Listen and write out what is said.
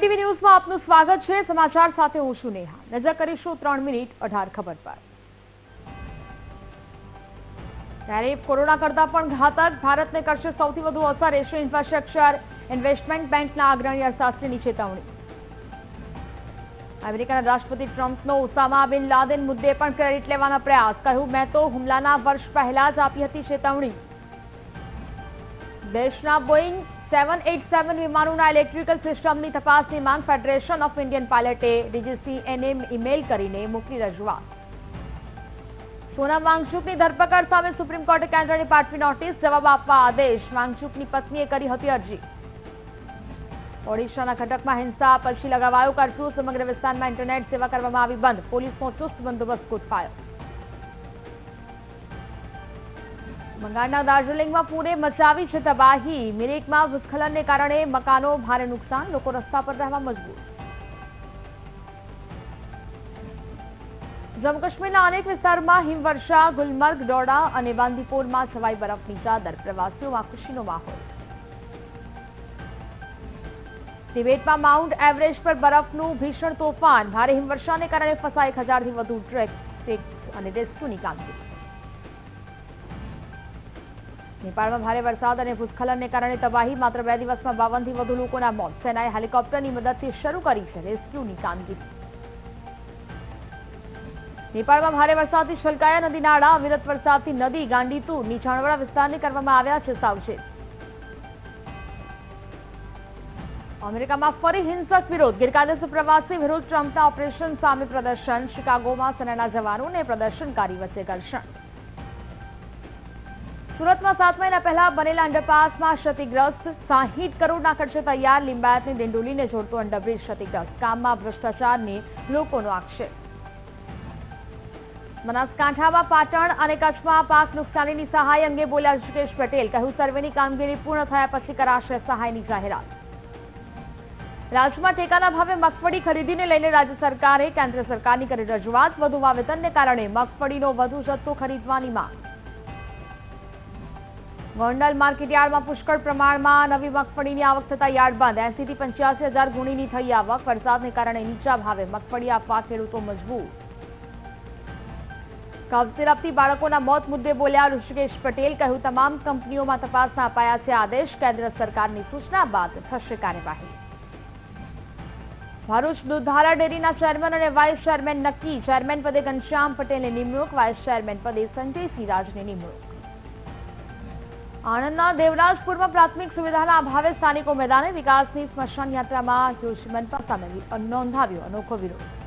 VTV ન્યૂઝમાં આપનું સ્વાગત છે. સમાચાર સાથે હું છું નેહા. નજર કરીશું ત્રણ મિનિટ અઢાર ખબર પર. ત્યારે કોરોના કરતા પણ ઘાતક. ભારતને કરશે સૌથી વધુ અસર એશિયન ઇન્ફ્રાસ્ટ્રક્ચર, ઇન્વેસ્ટમેન્ટ બેંકના અગ્રણી અર્થશાસ્ત્રીની ચેતવણી. અમેરિકાના રાષ્ટ્રપતિ ટ્રમ્પનો ઉસામા બિન લાદેન મુદ્દે પણ ક્રેડિટ લેવાના પ્રયાસ. કહ્યું, મેં તો હુમલાના વર્ષ પહેલા જ આપી હતી ચેતવણી. દેશના બોઈંગ સેવન એટ સેવન વિમાનોના ઇલેક્ટ્રિકલ સિસ્ટમની તપાસની માંગ ફેડરેશન ઓફ ઇન્ડિયન પાયલટે ડીજીસીએને ઇમેલ કરીને મોકલી રજૂઆત. સોના વાંગચુકની ધરપકડ સામે સુપ્રીમ કોર્ટે કેન્દ્રને પાઠવી નોટિસ જવાબ આપવા આદેશ. વાંગચુકની પત્નીએ કરી હતી અરજી. ઓડિશાના કટકમાં હિંસા પછી લગાવાયો, કરફ્યુ, સમગ્ર વિસ્તારમાં ઇન્ટરનેટ સેવા કરવામાં આવી બંધ. પોલીસનો ચુસ્ત બંદોબસ્ત ગોઠવાયો. બંગાળના દાર્જિલિંગમાં પૂરે મચાવી છે તબાહી. મિરિકમાં ભૂસ્ખલનને કારણે મકાનો ભારે નુકસાન, લોકો રસ્તા પર રહેવા મજબૂર. જમ્મુ કાશ્મીરના અનેક વિસ્તારમાં હિમવર્ષા, ગુલમર્ગ ડોડા અને બાંદીપોરમાં છવાઈ બરફની ચાદર. પ્રવાસીઓમાં ખુશીનો માહોલ. તિબેટમાં માઉન્ટ એવરેસ્ટ પર બરફનું ભીષણ તોફાન. ભારે હિમવર્ષાને કારણે ફસાઈ એક હજારથી વધુ ટ્રેક અને રેસ્ક્યુની કામગીરી. નેપાળમાં ભારે વરસાદ અને ભૂસ્ખલનને કારણે તબાહી માત્ર બે દિવસમાં બાવનથી વધુ લોકોના મોત. સેનાએ હેલિકોપ્ટરની મદદથી શરૂ કરી છે રેસ્ક્યુની કામગીરી. નેપાળમાં ભારે વરસાદથી છલકાયા નદી નાળા, અવિરત વરસાદથી નદી ગાંડીતુ નીચાણવાળા વિસ્તારને કરવામાં આવ્યા છે સાવચેત. અમેરિકામાં ફરી હિંસક વિરોધ. ગેરકાયદેસર પ્રવાસી વિરુદ્ધ ટ્રમ્પના ઓપરેશન સામે પ્રદર્શન. શિકાગોમાં સેનાના જવાનો અને પ્રદર્શનકારી વચ્ચે ઘર્ષણ. સુરતમાં સાત મહિના પહેલા બનેલા અંડરપાસમાં ક્ષતિગ્રસ્ત સાહીઠ કરોડના ખર્ચે તૈયાર લિંબાયતની દિંડોલીને જોડતો અંડરબ્રિજ ક્ષતિગ્રસ્ત. કામમાં ભ્રષ્ટાચારને લોકોનો આક્ષેપ. બનાસકાંઠામાં પાટણ અને કચ્છમાં પાક નુકસાનીની સહાય અંગે બોલ્યા ઋષિકેશ પટેલ. કહ્યું, સર્વેની કામગીરી પૂર્ણ થયા પછી કરાશે સહાયની જાહેરાત. રાજ્યમાં ટેકાના ભાવે મગફળી ખરીદીને લઈને રાજ્ય સરકારે કેન્દ્ર સરકારની કરી રજૂઆત. વધુ વાવેતરને કારણે મગફળીનો વધુ જથ્થો ખરીદવાની માંગ. ગોંડલ માર્કેટયાર્ડમાં પુષ્કળ પ્રમાણમાં નવી મગફળીની આવક થતા યાર્ડ બંધ એસી થી પંચ્યાસી હજાર ગુણીની થઈ આવક. વરસાદને કારણે નીચા ભાવે મગફળી આપવા ખેડૂતો મજબૂર. કબસિરપથી બાળકોના મોત મુદ્દે બોલ્યા ઋષિકેશ પટેલ. કહ્યું, તમામ કંપનીઓમાં તપાસના અપાયા છે આદેશ. કેન્દ્ર સરકારની સૂચના બાદ થશે કાર્યવાહી. ભરૂચ દુધારા ડેરીના ચેરમેન અને વાઇસ ચેરમેન નક્કી. ચેરમેન પદે ઘનશ્યામ પટેલની નિમણૂક. વાઇસ ચેરમેન પદે સંજયસિંહ રાજની નિમણૂક. આણંદના દેવરાજપુરમાં પ્રાથમિક સુવિધાના અભાવે સ્થાનિકો મેદાને વિકાસની સ્મશાન યાત્રામાં યોજી મનપા સામે નોંધાવ્યો અનોખો વિરોધ.